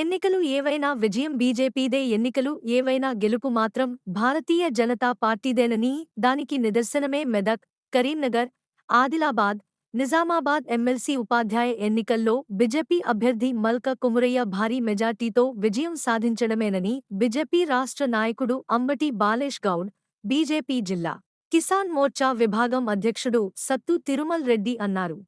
ఎన్నికలు ఏవైనా విజయం బీజేపీదే ఎన్నికలు ఏవైనా గెలుపు మాత్రం భారతీయ జనతా పార్టీదేనని దానికి నిదర్శనమే మెదక్ కరీంనగర్ ఆదిలాబాద్ నిజామాబాద్ ఎమ్మెల్సీ ఉపాధ్యాయ ఎన్నికల్లో బీజేపీ అభ్యర్థి మల్క కుమురయ్య భారీ మెజార్టీతో విజయం సాధించడమేనని బీజేపీ రాష్ట్ర నాయకుడు అంబటి బాలేష్ గౌడ్ బీజేపీ జిల్లా కిసాన్ మోర్చా విభాగం అధ్యక్షుడు సత్తు తిరుమల్ రెడ్డి అన్నారు.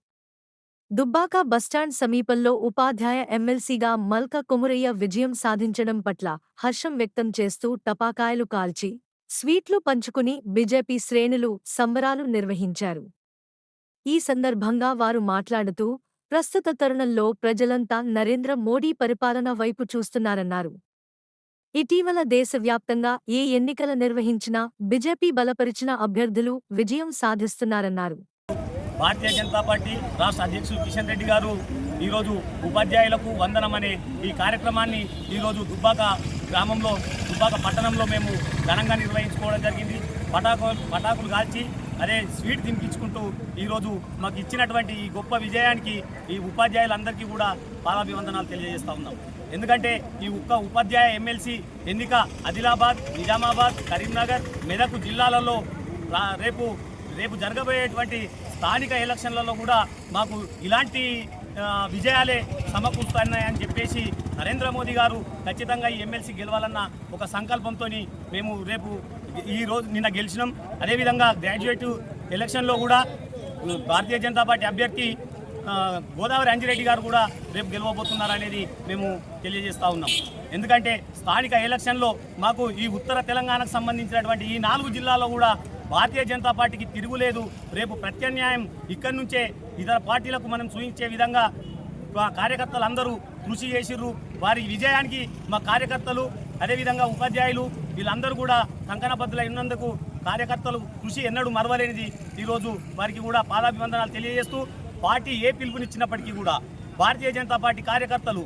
దుబ్బాక బస్టాండ్ సమీపంలో ఉపాధ్యాయ ఎమ్మెల్సీగా మల్క కుమురయ్య విజయం సాధించడం పట్ల హర్షం వ్యక్తం చేస్తూ టపాకాయలు కాల్చి స్వీట్లు పంచుకుని బీజేపీ శ్రేణులు సంబరాలు నిర్వహించారు. ఈ సందర్భంగా వారు మాట్లాడుతూ ప్రస్తుత తరుణంలో ప్రజలంతా నరేంద్ర మోడీ పరిపాలన వైపు చూస్తున్నారన్నారు. ఇటీవల దేశవ్యాప్తంగా ఏ ఎన్నికల నిర్వహించినా బీజేపీ బలపరిచిన అభ్యర్థులు విజయం సాధిస్తున్నారన్నారు. భారతీయ జనతా పార్టీ రాష్ట్ర అధ్యక్షులు కిషన్ రెడ్డి గారు ఈరోజు ఉపాధ్యాయులకు వందనం అనే ఈ కార్యక్రమాన్ని ఈరోజు దుబ్బాక గ్రామంలో దుబ్బాక పట్టణంలో మేము ఘనంగా నిర్వహించుకోవడం జరిగింది. పటాకులు పటాకులు కాల్చి అదే స్వీట్ తినిపించుకుంటూ ఈరోజు మాకు ఇచ్చినటువంటి ఈ గొప్ప విజయానికి ఈ ఉపాధ్యాయులందరికీ కూడా పాదాభివందనాలు తెలియజేస్తూ ఉన్నాం. ఎందుకంటే ఈ ఒక్క ఉపాధ్యాయ ఎమ్మెల్సీ ఎన్నిక ఆదిలాబాద్ నిజామాబాద్ కరీంనగర్ మెదక్ జిల్లాలలో రేపు రేపు జరగబోయేటువంటి స్థానిక ఎలక్షన్లలో కూడా మాకు ఇలాంటి విజయాలే సమకూరుతున్నాయని చెప్పేసి నరేంద్ర మోదీ గారు ఖచ్చితంగా ఈ ఎమ్మెల్సీ గెలవాలన్న ఒక సంకల్పంతో మేము రేపు ఈ రోజు నిన్న గెలిచినాం. అదేవిధంగా గ్రాడ్యుయేట్ ఎలక్షన్లో కూడా భారతీయ జనతా పార్టీ అభ్యర్థి గోదావరి అంజిరెడ్డి గారు కూడా రేపు గెలవబోతున్నారు అనేది మేము తెలియజేస్తూ ఉన్నాం. ఎందుకంటే స్థానిక ఎలక్షన్లో మాకు ఈ ఉత్తర తెలంగాణకు సంబంధించినటువంటి ఈ నాలుగు జిల్లాల్లో కూడా భారతీయ జనతా పార్టీకి తిరుగులేదు. రేపు ప్రత్యామ్నాయం ఇక్కడి నుంచే ఇతర పార్టీలకు మనం చూపించే విధంగా మా కార్యకర్తలు అందరూ కృషి చేసిర్రు. వారి విజయానికి మా కార్యకర్తలు అదేవిధంగా ఉపాధ్యాయులు వీళ్ళందరూ కూడా కంకణబద్దులై ఉన్నందుకు కార్యకర్తలు కృషి ఎన్నడూ మరవలేనిది ఈరోజు వారికి కూడా పాదాభివందనాలు తెలియజేస్తూ పార్టీ ఏ పిలుపునిచ్చినప్పటికీ కూడా భారతీయ జనతా పార్టీ కార్యకర్తలు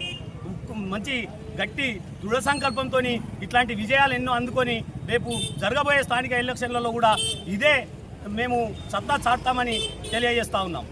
మంచి గట్టి దృఢ సంకల్పంతో ఇట్లాంటి విజయాలు ఎన్నో అందుకొని రేపు జరగబోయే స్థానిక ఎలక్షన్లలో కూడా ఇదే మేము సత్తా చాటుతామని తెలియజేస్తా ఉన్నాం.